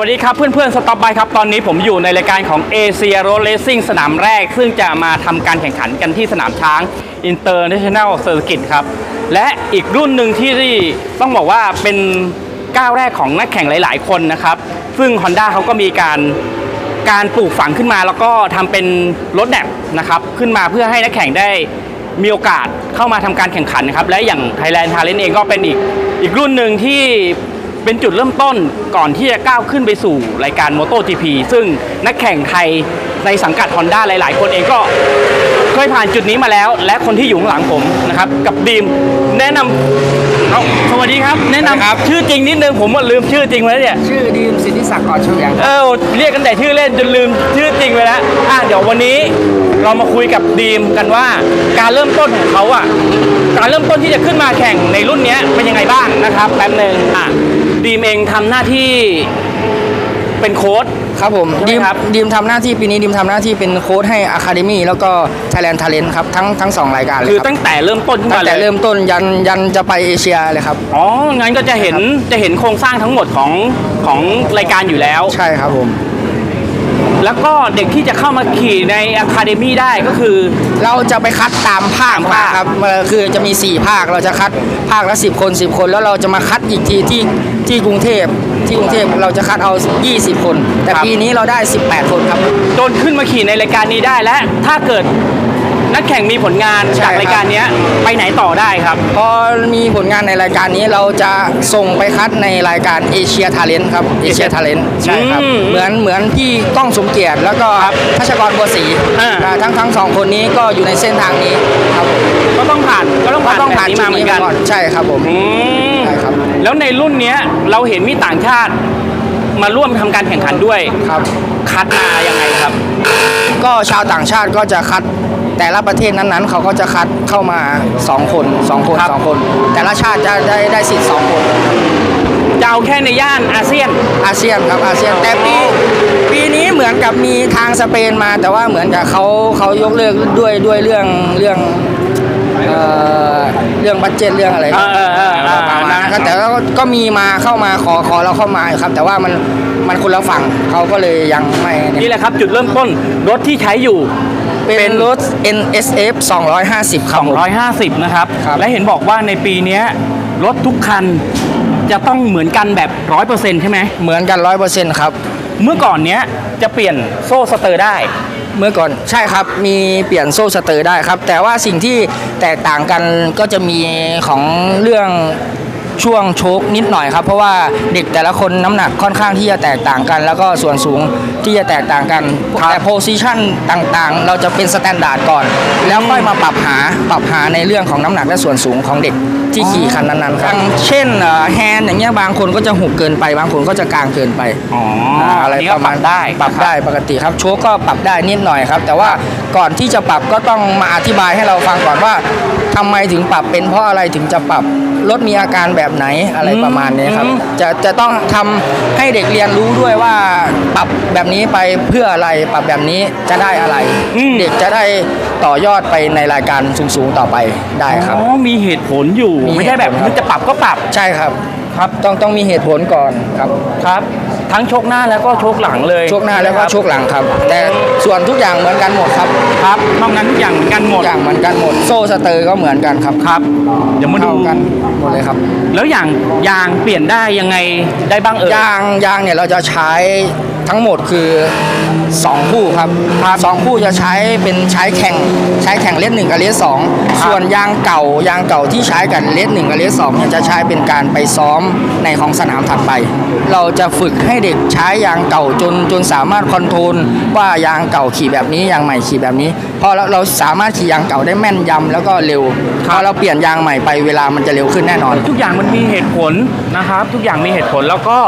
วัสดีครับเพื่อนๆสต็อปไปครับ ตอนนี้ผมอยู่ในรายการของเอเชียโรเลสซิ่งสนามแรก ซึ่งจะมาทำการแข่งขันกันที่สนามช้าง International Circuit ครับ และอีกรุ่นหนึ่งที่ต้องบอกว่าเป็นก้าวแรกของนักแข่งหลายๆ คนนะครับ ซึ่ง Honda เขาก็มีการการปลูกฝังขึ้นมาแล้วก็ทำเป็นรถแดบนะครับขึ้นมาเพื่อให้นักแข่งได้มีโอกาสเข้ามาทำการแข่งขันนะครับและอย่าง Thailand Talent เองก็เป็นอีกอีกรุ่นหนึ่งที่ เป็นจุดเริ่มต้นก่อนที่จะก้าวขึ้นไปสู่รายการ MotoGP ซึ่งนักแข่งไทยในสังกัด Honda หลาย ๆ คนเองก็ เคยผ่านจุดนี้มาแล้ว และคนที่อยู่ข้างหลังผมนะครับ กับดีมแนะนำเอาสวัสดีครับ แนะนำครับชื่อจริงนิดนึงผมว่าลืมชื่อจริงไปแล้วเนี่ย ชื่อดีมสิทธิศักดิ์อ่อนเฉลียงเออเรียกกันแต่ชื่อเล่นจนลืมชื่อจริงไปแล้วอะเดี๋ยววันนี้เรามาคุยกับดีมกันว่า การเริ่มต้นของเขาอะการเริ่มต้นที่จะขึ้นมาแข่งในรุ่นเนี้ยเป็นยังไงบ้างนะครับแป๊บหนึ่งอะดีมเองทำหน้าที่ เป็นโค้ชครับผมใช่ไหมดีมครับ ดีมทำหน้าที่ปีนี้ดีมทำหน้าที่เป็นโค้ชให้ Academy แล้วก็ Thailand Talent ครับทั้งทั้งสองรายการเลยคือครับตั้งแต่เริ่มต้นขึ้นตั้มางแต่เลยเริ่มต้นยันยันจะไปเอเชียเลยครับ อ๋องั้นก็จะเห็นจะเห็นโครงสร้างทั้งหมดของของรายการอยู่แล้ว ใช่ครับผม แล้วก็เด็กที่จะเข้ามาขี่ในอะคาเดมี่ได้ก็คือ เราจะไปคัดตามภาคตามมาภาคครับเอ่อคือจะมี 4 ภาคเราจะคัดภาคละ 10 คน 10 คน แล้วเราจะมาคัดอีกทีที่ที่กรุงเทพที่กรุงเทพเราจะคัดเอา 20 คน แต่ปีนี้เราได้ 18 คนครับ จนขึ้นมาขี่ในรายการนี้ได้และถ้าเกิด นักแข่งมีผลงานใช่จากครับ รายการเนี้ยไปไหนต่อได้ครับ พอมีผลงานในรายการนี้เราจะส่งไปคัดในรายการเอเชียทาเลนต์ครับเอเชียทาเลนต์ใช่ครับ อืมเหมือนเหมือนพี่ก้องสมเกียรติ แล้วก็ครับทัชกรบัวศรีอ่า อ่าทั้งทั้งสองคนนี้ก็อยู่ในเส้นทางนี้ครับผมก็ต้องผ่านก็ต้องผ่านต้องผ่านแบบนี้จุมาดเหมือนี้นกันก่อนใช่ครับผม อืมใช่ครับ แล้วในรุ่นเนี้ยเราเห็นมีต่างชาติมาร่วมทำการแข่งขันด้วยครับ คัดมายังไงครับ ก็ชาวต่างชาติก็จะคัด แต่ละประเทศนั้นๆ เขาก็จะคัดเข้ามา 2 คน 2 คน ครับสองคน แต่ละชาติจะได้ได้สิทธิ์สองคน จะเอาแค่ในย่านอาเซียน อาเซียนครับอาเซียนแต่ปีปีนี้เหมือนกับมีทางสเปนมา แต่ว่าเหมือนกับเขาเขายกเลิกด้วยด้วยเรื่องเรื่องเอ่อเรื่องบัตเจ็ตเรื่องอะไรเออเออเออเออประมาณนั้นครับแต่ก็ก็มีมาเข้ามาขอขอเราเข้ามาอยู่ครับ แต่ว่ามันมันคนละฝั่งเขาก็เลยยังไม่เนี่ยนี่แหละครับจุดเริ่มต้นรถที่ใช้อยู่ เป็นรถ NSF 250ครับผม 250 นะครับ ครับ และเห็นบอกว่าในปีเนี้ยรถทุกคันจะต้องเหมือนกันแบบ 100%ใช่ไหม เหมือนกัน100%ครับ เมื่อก่อนเนี้ยจะเปลี่ยนโซ่สเตอร์ได้ เมื่อก่อนใช่ครับมีเปลี่ยนโซ่สเตอร์ได้ครับ แต่ว่าสิ่งที่แตกต่างกันก็จะมีของเรื่อง ช่วงโชคนิดหน่อยครับ เพราะว่าเด็กแต่ละคนน้ำหนักค่อนข้างที่จะแตกต่างกัน แล้วก็ส่วนสูงที่จะแตกต่างกันครับแต่โพซิชันต่างๆ เราจะเป็นสแตนดาร์ดก่อน แล้วค่อยมาปรับหาปรับหาในเรื่องของน้ำหนักและส่วนสูงของเด็กที่ขี่คันนั้นๆครับอย่างเช่นแฮนด์อย่างเงี้ยบางคนก็จะหุบเกินไป บางคนก็จะกลางเกินไปอ๋ออะไรนนี้ปก็ระปมารัณบได้ปรับได้ปกติครับโชคก็ปรับได้นิดหน่อยครับ แต่ว่าก่อนที่จะปรับก็ต้องมาอธิบายให้เราฟังก่อนว่าทำไมถึงปรับเป็นเพราะอะไรถึงจะปรับ รถมีอาการแบบไหนอะไรประมาณนี้ครับอืมจะจะต้องทำให้เด็กเรียนรู้ด้วยว่าปรับแบบนี้ไปเพื่ออะไรปรับแบบนี้จะได้อะไร เด็กจะได้ต่อยอดไปในรายการสูงๆต่อไปได้ครับอ๋อมีเหตุผลอยู่มีไม่ใช่แบบเหตุผลครับมันจะปรับก็ปรับใช่ครับครับ ต้องต้องมีเหตุผลก่อนครับครับ ทั้งโชคหน้าแล้วก็โชคหลังเลยโชคหน้าแล้วก็ครับโชคหลังครับ แต่ส่วนทุกอย่างเหมือนกันหมดครับครับนอกนั้นทุกอย่างเหมือนกันหมทุด กอย่างเหมือนกันหมด โซ่สเตอร์ก็เหมือนกันครับครับ เดี๋ยวมาดูเท่กันหมดเลยครับ แล้วอย่างยางเปลี่ยนได้ยังไงได้บ้างเอ่ย ยางยางเนี่ยเราจะใช้ ทั้งหมดคือ 2 คู่ครับสองคู่จะใช้เป็นใช้แข่งใช้แข่งเลสหนึ่งกับเลสสองส่วนยางเก่ายางเก่าที่ใช้กันเลสหนึ่งกับเลสสองเนี่ยจะใช้เป็นการไปซ้อมในของสนามถัดไป เราจะฝึกให้เด็กใช้ยางเก่าจนจนสามารถคอนโทรลว่ายางเก่าขี่แบบนี้ยางใหม่ขี่แบบนี้พอเราเราสามารถขี่ยางเก่าได้แม่นยำแล้วก็เร็วพอเราเปลี่ยนยางใหม่ไปเวลามันจะเร็วขึ้นแน่นอน ทุกอย่างมันมีเหตุผลนะครับ ทุกอย่างมีเหตุผลแล้วก็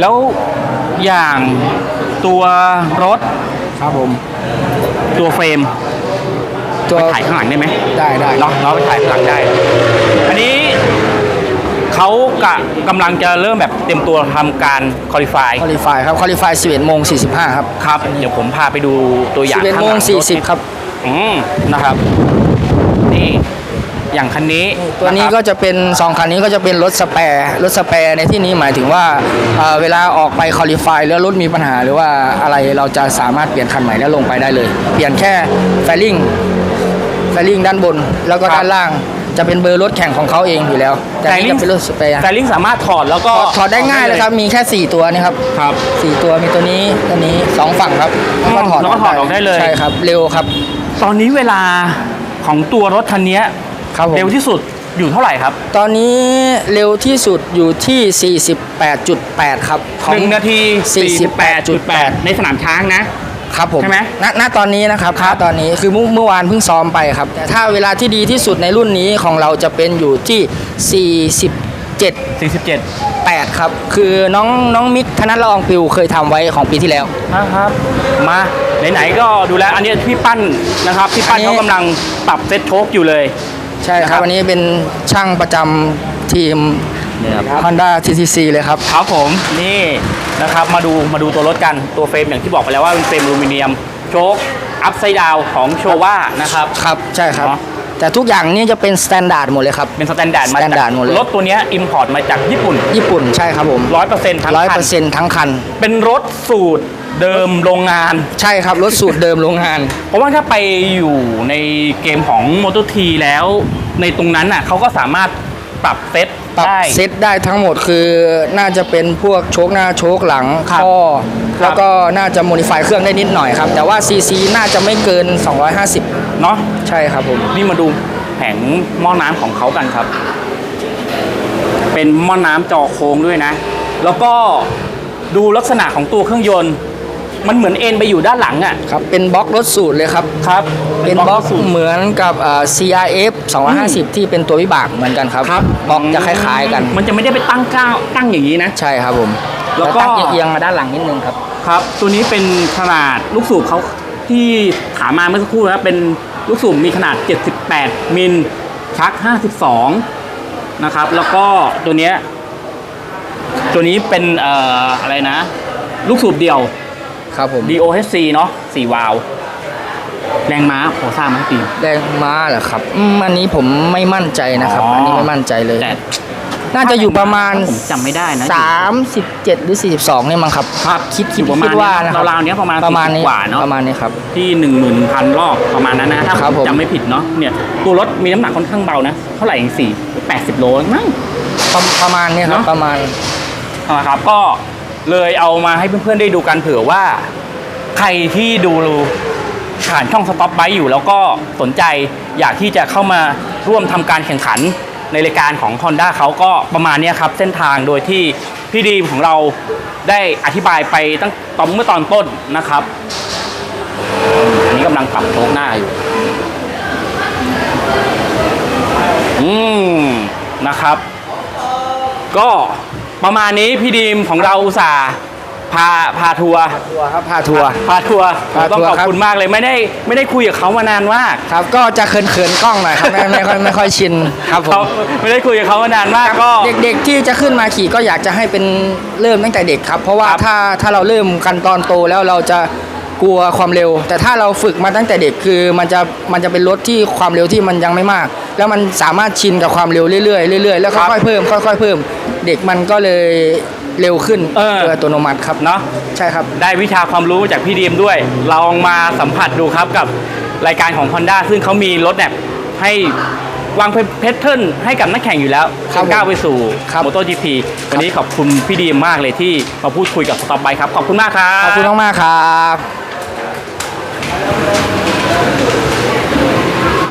แล้ว อย่างตัวรถครับผม ตัวเฟรมตัวถ่ายข้างหลังได้ไหมได้ได้เนาะเราไปถ่ายข้างหลังได้ อันนี้เขากะกำลังจะเริ่มแบบเตรียมตัวทำการคอลิฟายคอลิฟายครับคอลิฟาย11โมง45ครับครับ เดี๋ยวผมพาไปดูตัวอย่าง11ข้างโมหงลังรถ40ครับ อืมนะครับ นี่ อย่างคันนี้ตัวนี้ะครับก็จะเป็นสองคันนี้ก็จะเป็นรถสแปร์รถสแปร์ในที่นี้หมายถึงว่าเอ่อเวลาออกไปคอลิฟายแล้วรถมีปัญหาหรือว่าอะไรเราจะสามารถเปลี่ยนคันใหม่แล้วลงไปได้เลย เปลี่ยนแค่แฟลิงแฟลิงด้านบนแล้วก็ครับด้านล่างจะเป็นเบอร์รถแข่งของเขาเองอยู่แล้ว แต่นี่จะเป็นรถสแปร์แต่ลิงสามารถถอดแล้วก็ถอดถอดได้ง่ายเลยครับ มีแค่ 4 ตัวนี่ครับครับสี่ตัวมีตัวนี้ตัวนี้สองฝั่งครับแล้วก็ถอดแล้วก็ถอดออกได้เลยใช่ครับ เร็วครับ ตอนนี้เวลาของตัวรถคันนี้ ครับผม เร็วที่สุดอยู่เท่าไหร่ครับตอนนี้เร็วที่สุดอยู่ที่ 48.8 ครับของหนึ่งนาที48.8 48ในสนามช้างนะ ครับผมใช่ไหมณณตอนนี้นะครับณตอนนี้คือเมื่อเมื่อวานเพิ่งซ้อมไปครับ แต่ถ้าเวลาที่ดีที่สุดในรุ่นนี้ของเราจะเป็นอยู่ที่ 47 47 8 ครับ คือน้องน้องมิกธนละอองปิวเคยทำไว้ของปีที่แล้ว นะครับ มาไหนๆก็ดูแลอันนี้พี่ปั้นนะครับพี่ปั้นอันนี้ เขากำลังปรับเซ็ตโชคอยู่เลย ใช่คครัรับบวันนี้เป็นช่างประจำทีม Honda TTC เลยครับ ครับผมนี่นะครับมาดูมาดูตัวรถกันตัวเฟรมอย่างที่บอกไปแล้วว่าเป็นเฟรมอลูมิเนียมโชคอัพไซด์ดาวของโชว่านะครับ ครับใช่ครับ เนอะ แต่ทุกอย่างนี่จะเป็นสแตนดาร์ดหมดเลยครับ เป็นสแตนดาร์ดมาจาก Standard หมดเลย รถตัวเนี้อิมพอร์ตมาจากญี่ปุ่นญี่ปุ่นใช่ครับผม100%ทั้งร้อยคัเปอนร์เซ็นต์ทั้งคัน เป็นรถสูตรเดิมโรงงาน ใช่ครับ รถสูตรเดิมโรงงาน เพราะว่าถ้าไปอยู่ในเกมของ m o t o T แล้ว ในตรงนั้นน่ะเขาก็สามารถปรับเซตปรับได้ เซตได้ทั้งหมดคือน่าจะเป็นพวกโชคหน้าโชคหลังครับข้อครับ แล้วก็น่าจะโมดิฟายเครื่องได้นิดหน่อยครับ แต่ว่า CC น่าจะไม่เกิน 250 เนาะใช่ครับผมนี่มาดูแผงหม้อน้ำของเขากันครับ เป็นหม้อน้ำจอโค้งด้วยนะ แล้วก็ดูลักษณะของตัวเครื่องยนต์ มันเหมือนเอ็นไปอยู่ด้านหลังอะครับเป็นบล็อกรถสูตรเลยครับ ครับเป็นบล็อกเหมือนกับเอ่อ CRF 250 ที่เป็นตัววิบากเหมือนกันครับครับบล็อกจะคล้ายๆกัน มันจะไม่ได้ไปตั้งก้าวตั้งอย่างนี้นะ ใช่ครับผมแล้วก็ ตั้งเอียงๆมาด้านหลังนิดนึงครับ ครับ ตัวนี้เป็นขนาดลูกสูบเขาที่ถามมาเมื่อสักครู่นะครับเป็น ลูกสูบมีขนาด 78 มิลชัก 52 นะครับ แล้วก็ตัวเนี้ยตัวนี้เป็นเอ่ออะไรนะ ลูกสูบเดียว ครับผม DOHC เนาะ4วาล์วแรงม้าพอทราบไหมปีมแรงม้าเหรอครับอืมอันนี้ผมไม่มั่นใจนะครับอ๋ออัอันนี้ไม่มั่นใจเลย แต่ น่าจะอยู่ประมาณผมจำไม่ได้นะ37 หรือ 42นี่มั้งครับครับคิดคิดอยู่ประมาณคิดว่านะครับราวๆเนี้ยประมาณประมาณนี้40กว่าเนาะประมาณนี้ครับ ที่หนึ่งหมื่นพันรอบประมาณนั้นนะถ้าครับผผมมจำไม่ผิดเนาะเนี่ยตัวรถมีน้ำหนักค่อนข้างเบานะเท่าไหร่เองสี่แปดสิบโลมั้ง ประประมาณนี้ครับเนอะ ประมาณ นะครับก็เลยเอามาให้เพื่อนๆได้ดูกันเผื่อว่า ใครที่ดูผ่านช่องสต็อปไบอยู่แล้วก็สนใจอยากที่จะเข้ามาร่วมทำการแข่งขัน ในรายการของ Honda เขาก็ประมาณนี้ครับเส้นทางโดยที่พี่ดีมของเราได้อธิบายไปตั้งตอนเมื่อตอนต้นนะครับอันนี้กำลังปรับโชคหน้าอยู่ อืมนะครับ ก็ประมาณนี้พี่ดีมของเราอุตส่าห์ พาพาทัวร์ทัวร์ครับพาทัวร์ พาทัวร์พาทัวร์ต้องขอบครับ คุณมากเลยไม่ได้ไม่ได้คุยกับเขามานานมากครับก็จะเขินๆกล้องหน่อยครับไม่ไม่ค่อยไม่ค่อยชินครับผเขามไม่ได้คุยกับเขามานานมากก็ เด็กๆที่จะขึ้นมาขี่ก็อยากจะให้เป็นเริ่มตั้งแต่เด็กครับ เพราะว่าครับ ถ้าถ้าเราเริ่มกันตอนโตแล้วเราจะกลัวความเร็ว แต่ถ้าเราฝึกมาตั้งแต่เด็กคือมันจะมันจะเป็นรถที่ความเร็วที่มันยังไม่มาก แล้วมันสามารถชินกับความเร็วเรื่อยๆเรื่อยๆแล้วค่อยๆเพิ่มค่อยๆเพิ่ม เด็กมันก็เลย เร็วขึ้นเออ โดยอัตโนมัติครับเนาะใช่ครับ ได้วิชาความรู้จากพี่ดีมด้วย ลองมาสัมผัสดูครับกับรายการของ Honda ซึ่งเขามีรถแมพให้วางเพทเทิร์นให้กับนักแข่งอยู่แล้วครับผมก้าวไปสู่ครับ m o t o GP วันนี้ขอบคุณพี่ดีมมากเลยที่มาพูดคุยกับสต็อปไบครับ ขอบคุณมากครับ ขอบคุณมากๆครับ